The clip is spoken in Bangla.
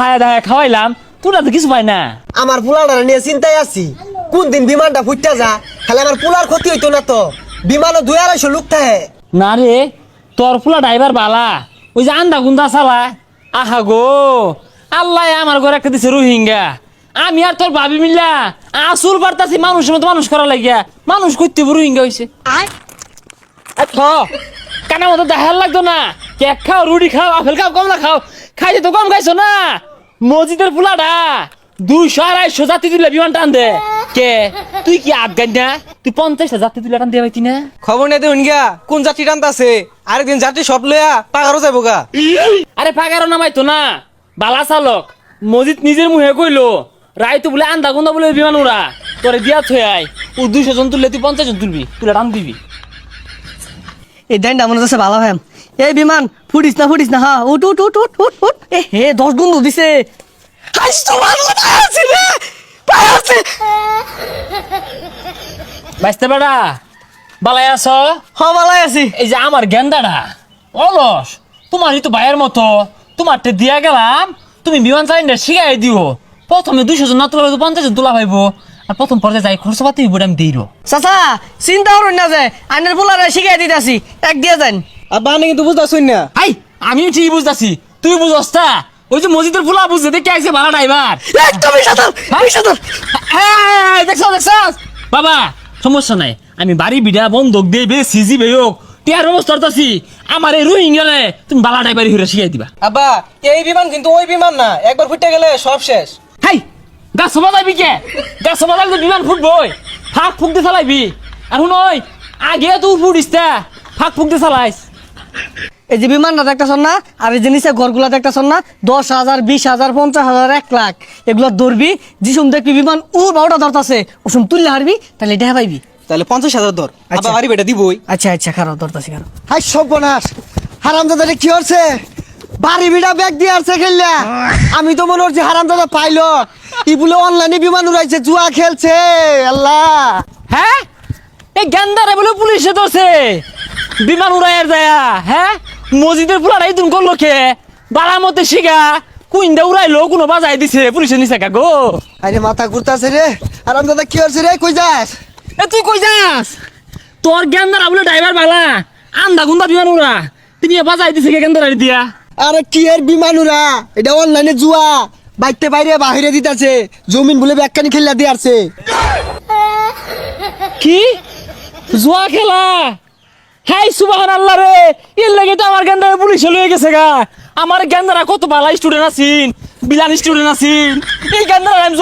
হায় দায় খাওয়াইলাম তোরা তো কিছু পাই না। আমার পোলাটা নিয়ে চিন্তায় আছি। কোন দিন বিমানটা ফুটতে যা খালি আমার পোলার ক্ষতি হইতো না তো। বিমানও দুই আড়াইশো লোক থাকে। না রে তোর ফুলা ড্রাইভার বালা ওই যে আন্দা গুন্দা চালা। আহা গো আল্লাহ আমার ঘরে একটা দিছে রোহিঙ্গা। আমি আর তোর ভাবি মিল্লা আসুর পারতাছি মানুষের মতো মানুষ করা লাগিয়া মানুষ করতে রোহিঙ্গা হয়েছে কানা মতো দেখার লাগতো না। কেক খাও রুটি খাও আপেল খাও কমলা খাও খাইতে তো কম খাইছো না। মসজিদের পোলাটা দুইশো আড়াইশো জাতি তুলে বিমান টান দে। কে? তুই কি আফগান না? তুই পঞ্চাশটা জাতি তুলে টান দিয়ে পাইতি না? খবর নেই দেখুন গিয়া কোন যাত্রী টানতে আছে আরেকদিন যাত্রী সব লইয়া পাগারও যাব গা। আরে পাগারও নামাইতো না বালা চালক। মজিদ নিজের মুহে কইলো রায় তো বলে আন্দা গুন্দা বলে বিমান উড়া। তোরে দিয়া থই আয়। ও দুইশো জন তুললে তুই পঞ্চাশ জন তুলবি তুলে টান দিবি। এই দেনটা মনে হচ্ছে ভালো ভাই এই বিমান ফুটিস না ফুটিস না হা উঠ উঠ উঠ উঠ উঠ উঠ। এ হে দশ গুণ দিছে। বাইসতে বেড়া বালাই আছ? হ ভালাই আছি। এই যে আমার গেন্দাটা অলস। তোমারই তো ভাইয়ের মতো তোমারটা দিয়া গেলাম তুমি বিমান চালিনা শিখাই দিও। প্রথমে দুইশো জন না তোলা পঞ্চাশ জন তোলা পাইবো। আর প্রথম পর্যায়ে যাই খরচ পাতি আমি দিই চাচা চিন্তা করুন না যে আইনের পোলারে শিখাই দিতে আসি এক দিয়ে যান আর বাহানে কিন্তু বুঝতেছুন না। আই আমিও ঠিক বুঝতেছি। তুই বুঝস তা? ওই যে মসজিদের ফুলা বুঝতে দেখে আইছে ভাড়া ড্রাইভার একদমই সাঁতার আমি সাঁতার। দেখছ দেখছ বাবা সমস্যা নাই। আমি বাড়ি বিড়া বন্ধক দিয়ে বে সিজি বে হোক টিয়ার ব্যবস্থা করতেছি। আমার এই রোহিঙ্গা নে তুমি বালা ড্রাইভারি হইরা শিখাই দিবা। আব্বা এই বিমান কিন্তু ওই বিমান না একবার ফুটে গেলে সব শেষ। হাই গাছ সবা যাবি কে? গাছ সবা যাবি বিমান ফুটবই। ফাঁক ফুক দিয়ে চালাইবি। আর শুন আগে তুই ফুটিস তা ফাঁক ফুক দিয়ে চালাইস। এই যে বিমানটা দেখতেছ না আর এই নিচে ঘরগুলা দেখতেছ না দশ হাজার বিশ হাজার পঞ্চাশ হাজার এক লাখ। এগুলো ধরবি যিসুম দেখবি বিমান ও বারোটা ধরতাছে। ওসম তুললে হারবি তাহলে এটা পাইবি। তাহলে পঞ্চাশ হাজার ধর। আচ্ছা। বাড়ি বেটা দিবই। আচ্ছা আচ্ছা খারাপ ধরতাছি খারাপ হাই সর্বনাশ। হারামদাদা কি হচ্ছে বাড়ি বিড়া ব্যাগ দিয়ে আসছে খেললা। আমি তো মনে হচ্ছে হারামদাদা পাইলট। ই বলে অনলাইনে বিমান উড়াইছে জুয়া খেলছে। আল্লাহ। হ্যাঁ? এই গেন্দারে বলে পুলিশে ধরছে। বিমান উড়াইয়ার যায়া হ্যাঁ মসজিদের এই দিন করল বাড়ার মধ্যে শিখা কুইন্দা উড়াইলো কোনো বাজাই দিছে পুলিশে নিছে কা গো? আরে মাথা ঘুরতাছে রে। হারামদাদা কি হচ্ছে রে? কই যাস? এ তুই কই যাস? তোর গেন্দারা বলে ড্রাইভার বালা। আন্দা গুন্দা বিমান উড়া। তিনি বাজাই দিছে কে গেন্দারা দিয়া? আরে কি এর বিমান উড়া? এটা অনলাইনে জুয়া। বাইতে বাইরে বাহিরে দিতাছে। জমিন বলে ব্যাগকানি খেললা দিয়ে আসছে। কি? জুয়া খেলা? হাই সুবাহান আল্লাহ রে। এর লাগে তো আমার গেন্দারা পুলিশে লয়ে গেছে গা। আমার গেন্দারা কত ভালো স্টুডেন্ট আছেন, বিলান স্টুডেন্ট আছেন। এই গেন্দারা আমি